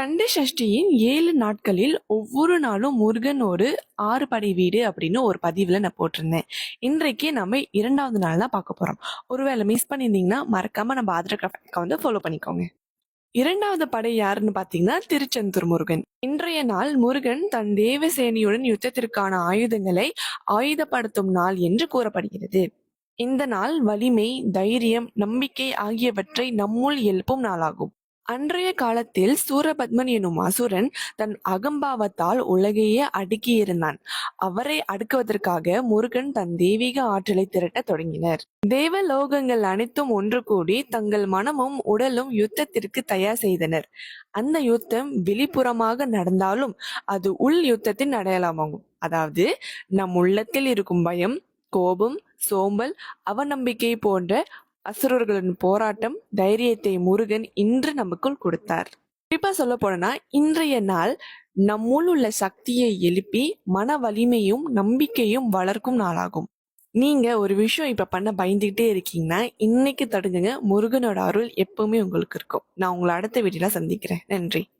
கண்ட சஷ்டியின் ஏழு நாட்களில் ஒவ்வொரு நாளும் முருகன் ஒரு ஆறு படை வீடு அப்படின்னு ஒரு பதிவில் நான் போட்டிருந்தேன். இன்றைக்கு நம்ம இரண்டாவது நாள் தான் பார்க்க போகிறோம் ஒருவேளை மிஸ் பண்ணியிருந்தீங்கன்னா மறக்காம நம்ம ஆதரவு வந்து ஃபாலோ பண்ணிக்கோங்க. இரண்டாவது படை யாருன்னு பார்த்தீங்கன்னா திருச்செந்தூர் முருகன். இன்றைய நாள் முருகன் தன் தேவசேனியுடன் யுத்தத்திற்கான ஆயுதங்களை ஆயுதப்படுத்தும் நாள் என்று கூறப்படுகிறது. இந்த நாள் வலிமை தைரியம் நம்பிக்கை ஆகியவற்றை நம்முள் எழுப்பும் நாளாகும். அன்றைய காலத்தில் சூரபத்மன் எனும் அசுரன் தன் அகம்பாவத்தால் உலகையே அடுக்கியிருந்தான். அவரை அடுக்குவதற்காக முருகன் தன் தெய்வீக ஆற்றலை திரட்ட தொடங்கினர். தேவலோகங்கள் அனைத்தும் ஒன்று கூடி தங்கள் மனமும் உடலும் யுத்தத்திற்கு தயார் செய்தனர். அந்த யுத்தம் வெளிப்புறமாக நடந்தாலும் அது உள் யுத்தத்தின் அடையாளமாகும். அதாவது நம் உள்ளத்தில் இருக்கும் பயம் கோபம் சோம்பல் அவநம்பிக்கை போன்ற அசுரர்களின் போராட்டம் தைரியத்தை முருகன் இன்று நமக்குள் கொடுத்தார். குறிப்பா சொல்ல போனா இன்றைய நாள் நம்முள் உள்ள சக்தியை எழுப்பி மன வலிமையும் நம்பிக்கையும் வளர்க்கும் நாளாகும். நீங்க ஒரு விஷயம் இப்ப பண்ண பயந்துகிட்டே இருக்கீங்கன்னா இன்னைக்கு தடுங்குங்க முருகனோட அருள் எப்பவுமே உங்களுக்கு இருக்கும். நான் உங்களை அடுத்த வீடியோல சந்திக்கிறேன். நன்றி.